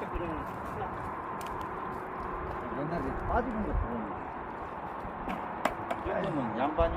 옛날에 빠지는 거 보면 이 정도면 양반이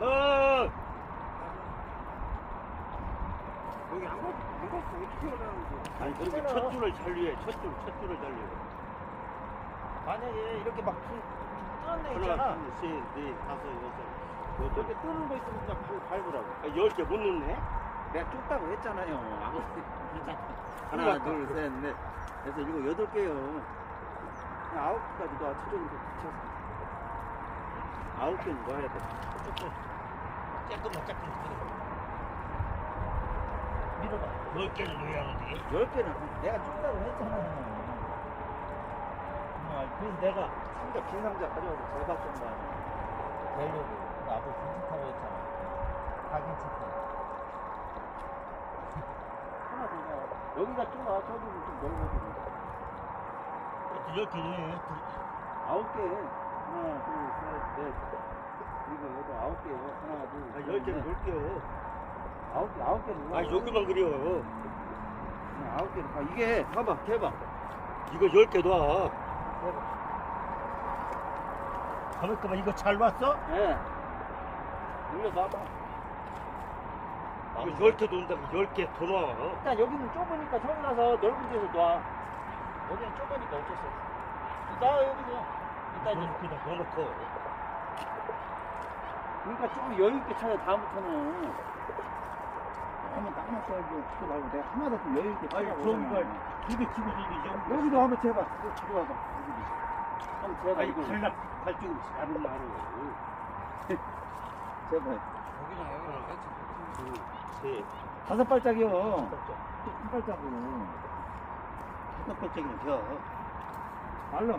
어! 여기 한 번, 한 번씩 어떻게 올라가는 아니 그렇게 첫 줄을 살리해 첫 줄, 첫 줄을 살리해 만약에 이렇게 막 줄- 뜨는 애 있잖아. 하나, 둘, 셋, 넷, 다섯, 여섯 이렇게 뜨는 거 있으면 그냥 발, 밟으라고. 아, 열 개 못 넣네? 내가 쫓다고 했잖아요. 하나. 둘, 셋, 넷. 그래서 이거 여덟 개요. 그냥 아홉 개까지 놔. 최종으로 붙여서. 아홉 개는 넣어야 돼. 조금. 조금만, 조금만. 밀어봐. 열 개를 넣어야 하는데. 열 개는 내가 쫓다고 했잖아요. 아, 그래서 내가 상자, 긴 상자 가져와서 잘 바꾼다. 되려고 나보고 괜찮다고 했잖아. 다 괜찮다. 하나 더 놔. 여기가 좁아. 저기는 좀 넓어지고. 열 개네. 아홉 개. 하나, 둘, 셋, 넷. 이거, 이거 아홉 개요. 하나, 둘, 아, 셋, 열 개는 넷. 넣을게요 아홉 개, 아홉 개는 아 여기만 그려 아홉 개는 봐. 이게, 봐봐, 대박. 이거 열 개 놔. 가만있어봐. 이거 잘 왔어? 예. 눌러봐봐. 이거 열개 놓는다고 열 개 더 놔. 일단 여기는 좁으니까 저기 가서 넓은 데서 놔. 여기는 좁으니까 어쩔 수 없어. 나 여기서 일단 이제 더 넣고. 그러니까 좀 여유 있게 쳐야 다음부터는. 딱 맞춰야지. 치고 말고 내가 하나도 좀 여유 있게 아니 치라고. 그런 걸 그러잖아. 두개 치고 이게 영. 여기도 한번 재봐. 이거 치고 와봐. 여기도. 한번 재봐. 아니 이거. 갈라 갈쪽으로 가는 말로. 재봐. 여기랑 여기랑 둘, 셋. 다섯 발짝이요. 한 발짝으로. 다섯 번째는 더. 말로.